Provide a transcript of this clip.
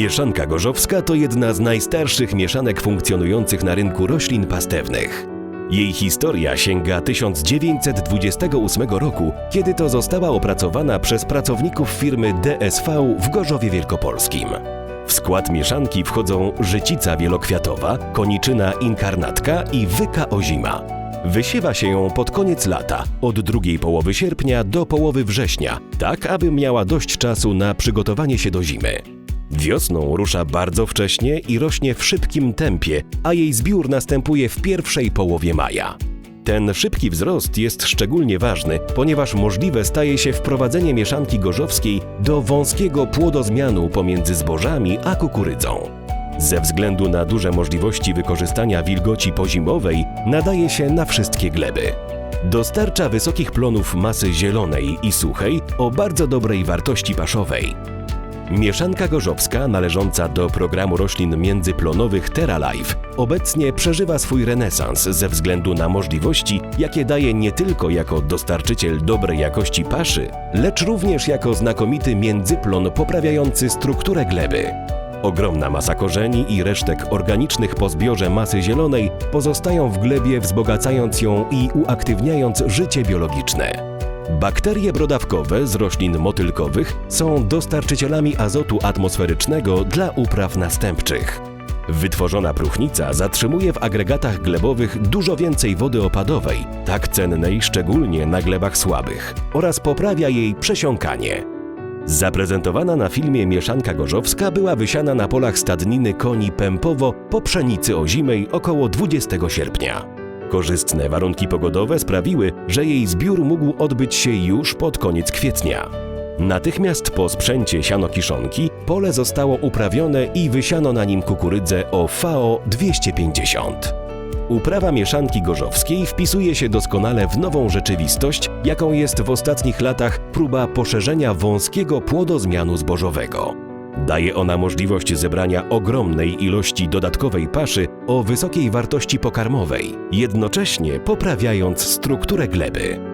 Mieszanka gorzowska to jedna z najstarszych mieszanek funkcjonujących na rynku roślin pastewnych. Jej historia sięga 1928 roku, kiedy to została opracowana przez pracowników firmy DSV w Gorzowie Wielkopolskim. W skład mieszanki wchodzą życica wielokwiatowa, koniczyna inkarnatka i wyka ozima. Wysiewa się ją pod koniec lata, od drugiej połowy sierpnia do połowy września, tak aby miała dość czasu na przygotowanie się do zimy. Wiosną rusza bardzo wcześnie i rośnie w szybkim tempie, a jej zbiór następuje w pierwszej połowie maja. Ten szybki wzrost jest szczególnie ważny, ponieważ możliwe staje się wprowadzenie mieszanki gorzowskiej do wąskiego płodozmianu pomiędzy zbożami a kukurydzą. Ze względu na duże możliwości wykorzystania wilgoci pozimowej nadaje się na wszystkie gleby. Dostarcza wysokich plonów masy zielonej i suchej o bardzo dobrej wartości paszowej. Mieszanka gorzowska należąca do programu roślin międzyplonowych TerraLife obecnie przeżywa swój renesans ze względu na możliwości, jakie daje nie tylko jako dostarczyciel dobrej jakości paszy, lecz również jako znakomity międzyplon poprawiający strukturę gleby. Ogromna masa korzeni i resztek organicznych po zbiorze masy zielonej pozostają w glebie, wzbogacając ją i uaktywniając życie biologiczne. Bakterie brodawkowe z roślin motylkowych są dostarczycielami azotu atmosferycznego dla upraw następczych. Wytworzona próchnica zatrzymuje w agregatach glebowych dużo więcej wody opadowej, tak cennej szczególnie na glebach słabych, oraz poprawia jej przesiąkanie. Zaprezentowana na filmie mieszanka gorzowska była wysiana na polach stadniny koni Pępowo po pszenicy ozimej około 20 sierpnia. Korzystne warunki pogodowe sprawiły, że jej zbiór mógł odbyć się już pod koniec kwietnia. Natychmiast po sprzęcie siano-kiszonki pole zostało uprawione i wysiano na nim kukurydzę o VO 250. Uprawa mieszanki gorzowskiej wpisuje się doskonale w nową rzeczywistość, jaką jest w ostatnich latach próba poszerzenia wąskiego płodozmianu zbożowego. Daje ona możliwość zebrania ogromnej ilości dodatkowej paszy o wysokiej wartości pokarmowej, jednocześnie poprawiając strukturę gleby.